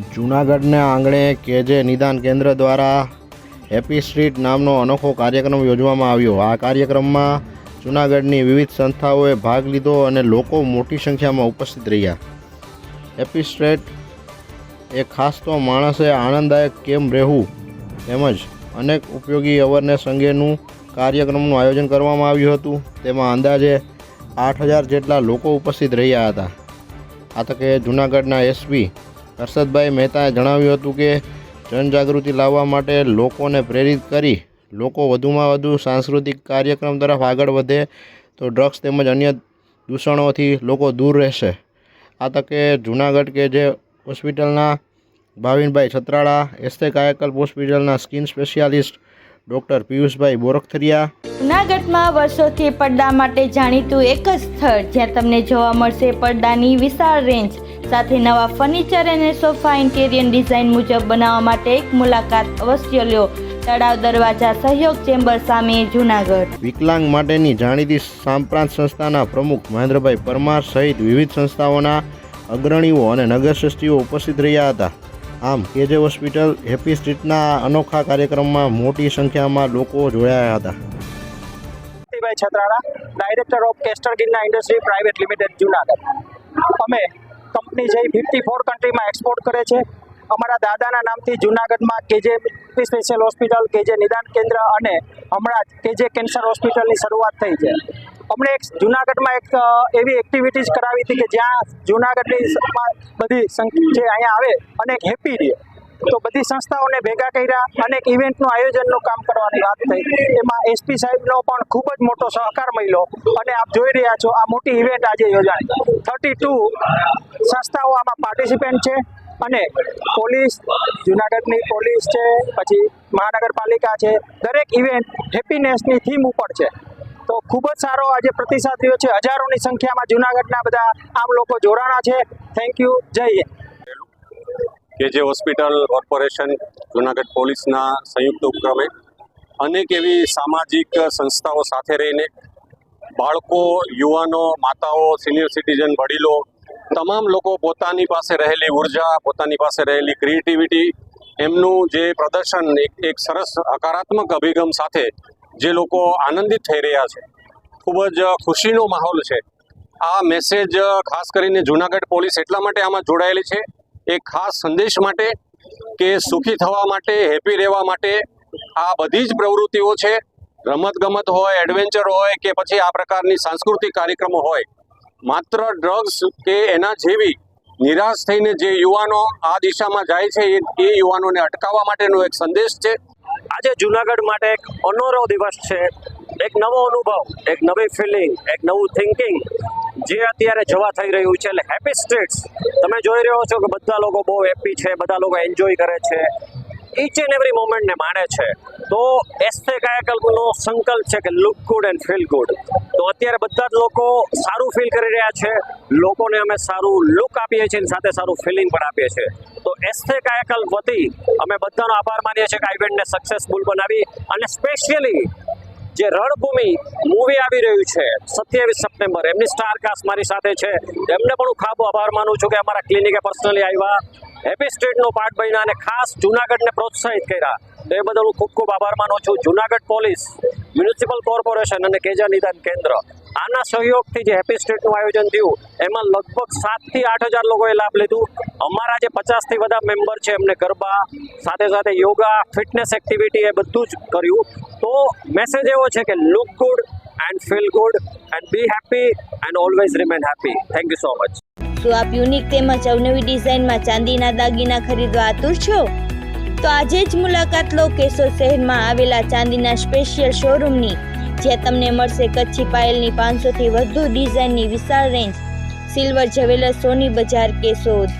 જૂનાગઢના આંગણે કેજે નિદાન કેન્દ્ર દ્વારા હેપી સ્ટ્રીટ નામનો અનોખો કાર્યક્રમ યોજવામાં આવ્યો. આ કાર્યક્રમમાં જૂનાગઢની વિવિધ સંસ્થાઓએ ભાગ લીધો અને લોકો મોટી સંખ્યામાં ઉપસ્થિત રહ્યા. હેપી સ્ટ્રીટ એ ખાસ તો માણસે આનંદદાયક કેમ રહેવું તેમજ અનેક ઉપયોગી અવેરનેસ અંગેનું કાર્યક્રમનું આયોજન કરવામાં આવ્યું હતું. તેમાં અંદાજે આઠ હજાર જેટલા લોકો ઉપસ્થિત રહ્યા હતા. આ તકે જૂનાગઢના એસપી હર્ષદભાઈ મહેતાએ જણાવ્યું હતું કે જનજાગૃતિ લાવવા માટે લોકોને પ્રેરિત કરી લોકો વધુમાં વધુ સાંસ્કૃતિક કાર્યક્રમ તરફ આગળ વધે તો ડ્રગ્સ તેમજ અન્ય દૂષણોથી લોકો દૂર રહેશે. આ તકે જૂનાગઢ કે જે હોસ્પિટલના ભાવિનભાઈ છત્રાળા એસ્તે કાયકલ્પ હોસ્પિટલના skin specialist doctor Piyushbhai Borkhatariya. જૂનાગઢમાં વર્ષોથી પડદા માટે જાણીતું એક જ સ્થળ જ્યાં તમને જોવા મળશે પડદાની વિશાળ રેન્જ સાથે નવા ફર્નિચર અને સોફા ઇન્ટેરિયર ડિઝાઇન મુજબ બનાવવા માટે એક મુલાકાત અવશ્ય લ્યો તળાવ દરવાજા સહયોગ ચેમ્બર સામે જૂનાગઢ. વિકલાંગ માટેની જાણીતી સાંપ્રાંત સંસ્થાના પ્રમુખ મહેન્દ્રભાઈ પરમાર સહિત વિવિધ સંસ્થાઓના અગ્રણીઓ અને નગરશ્રેષ્ઠીઓ ઉપસ્થિત રહ્યા હતા. આમ કેજે હોસ્પિટલ હેપી સ્ટ્રીટના અનોખા કાર્યક્રમમાં મોટી સંખ્યામાં લોકો જોડાયા હતા. ભાઈ Chhatrala director of castor Girna industry private limited Junagadh. અમે કંપની જઈ ફિફ્ટી ફોર કન્ટ્રીમાં એક્સપોર્ટ કરે છે. અમારા દાદાના નામથી જુનાગઢમાં કેજે સ્પેશિયલ હોસ્પિટલ કેજે નિદાન કેન્દ્ર અને હમણાં જ કેજે કેન્સર હોસ્પિટલની શરૂઆત થઈ છે. અમને એક જુનાગઢમાં એક એવી એક્ટિવિટીઝ કરાવી હતી કે જ્યાં જુનાગઢની બધી સંખ્યા જે અહીંયા આવે અને એક હેપી રહે. તો બધી સંસ્થાઓને ભેગા કર્યા અને એક ઇવેન્ટનું આયોજનનું કામ કરવાની વાત થઈ. એમાં એસપી સાહેબનો પણ ખૂબ જ મોટો સહકાર મળ્યો અને આપ જોઈ રહ્યા છો આ મોટી ઇવેન્ટ આજે યોજાણી. થર્ટી ટુ સંસ્થાઓ આમાં પાર્ટિસિપેન્ટ છે અને પોલીસ, જુનાગઢની પોલીસ છે, પછી મહાનગરપાલિકા છે. દરેક ઇવેન્ટ હેપીનેસની થીમ ઉપર છે. તો ખૂબ જ સારો આજે પ્રતિસાદ રહ્યો છે. હજારોની સંખ્યામાં જુનાગઢના બધા આમ લોકો જોડાણા છે. થેન્ક યુ જય હિન્દ. કેજે હોસ્પિટલ, કોર્પોરેશન, જુનાગઢ પોલીસના સંયુક્ત ઉપક્રમે અનેક એવી સામાજિક સંસ્થાઓ સાથે રહીને બાળકો, યુવાનો, માતાઓ, સિનિયર સિટીઝન, વડીલો, તમામ લોકો પોતાની પાસે રહેલી ઊર્જા, પોતાની પાસે રહેલી ક્રિએટિવિટી, એમનું જે પ્રદર્શન, એક એક સરસ હકારાત્મક અભિગમ સાથે જે લોકો આનંદિત થઈ રહ્યા છે. ખૂબ જ ખુશીનો માહોલ છે. આ મેસેજ ખાસ કરીને જુનાગઢ પોલીસ એટલા માટે આમાં જોડાયેલી છે એક ખાસ સંદેશ માટે કે સુખી થવા માટે, હેપી રહેવા માટે આ બધી જ પ્રવૃત્તિઓ છે. રમત ગમત હોય, એડવેન્ચર હોય કે પછી આ પ્રકારની સાંસ્કૃતિક કાર્યક્રમો હોય, માત્ર ડ્રગ્સ કે એના જેવી નિરાશ થઈને જે યુવાનો આ દિશામાં જાય છે, એ એ યુવાનોને અટકાવવા માટેનો એક સંદેશ છે. આજે જુનાગઢ માટે એક અનોરો દિવસ છે. એક નવો અનુભવ, એક નવી ફિલિંગ એક નવું થિંકિંગ જે અત્યારે જોવા થઈ રહ્યું છે. એટલે હેપી સ્ટ્રીટ્સ તમે જોઈ રહ્યો છો કે બધા લોકો બહુ હેપી છે, બધા લોકો એન્જોય કરે છે. ઈચ એન્ડ એવરી મોમેન્ટને માણે છે. તો એસ્તે કાયકલ્પનો સંકલ્પ છે કે look good and feel good તો અત્યારે બધા જ લોકો સારું ફીલ કરી રહ્યા છે. લોકોને અમે સારું લુક આપીએ છીએ અને સાથે સારું ફિલિંગ પણ આપીએ છીએ. તો એસ્તે કાયકલ્પ વતી અમે બધાનો આભાર માનીએ છીએ કે આ ઇવેન્ટને સક્સેસફુલ બનાવી અને સ્પેશિયલી જે રણભૂમિ મૂવી આવી રહ્યું છે, સત્યાવીસ સપ્ટેમ્બર. એમની સ્ટાર કાસ્ટ મારી સાથે છે. એમને પણ હું ખાબ આભાર માનું છું કે અમારા ક્લિનિકે પર્સનલી આવ્યા. હેપી સ્ટ્રીટનો પાર્ટ બન્યા અને ખાસ જુનાગઢને પ્રોત્સાહિત કર્યા. તો એ બદલ હું ખૂબ ખૂબ આભાર માનું છું. જુનાગઢ પોલીસ, મ્યુનિસિપલ કોર્પોરેશન અને કેજા નિદાન કેન્દ્ર. આના સહયોગથી જે હેપી સ્ટ્રીટનું આયોજન થયું, એમાં લગભગ સાતથી આઠ હજાર લોકોએ લાભ લીધું. અમારા જે પચાસથી બધા મેમ્બર છે, એમને ગરબા, સાથે સાથે યોગા, ફિટનેસ એક્ટિવિટી એ બધું જ કર્યું. તો મેસેજ એવો છે કે look good and feel good and be happy and always remain happy thank you so much શું આપ યુનિક તેમજ અવનવી ડિઝાઇનમાં ચાંદીના દાગીના ખરીદવા આતુર છો? તો આજે જ મુલાકાત લો કેશોદ શહેરમાં આવેલા ચાંદીના સ્પેશિયલ શોરૂમની જ્યાં તમને મળશે કચ્છી પાયલની પાંચસોથી વધુ ડિઝાઇનની વિશાળ રેન્જ સિલ્વર જ્વેલર્સ સોની બજાર કેશોદ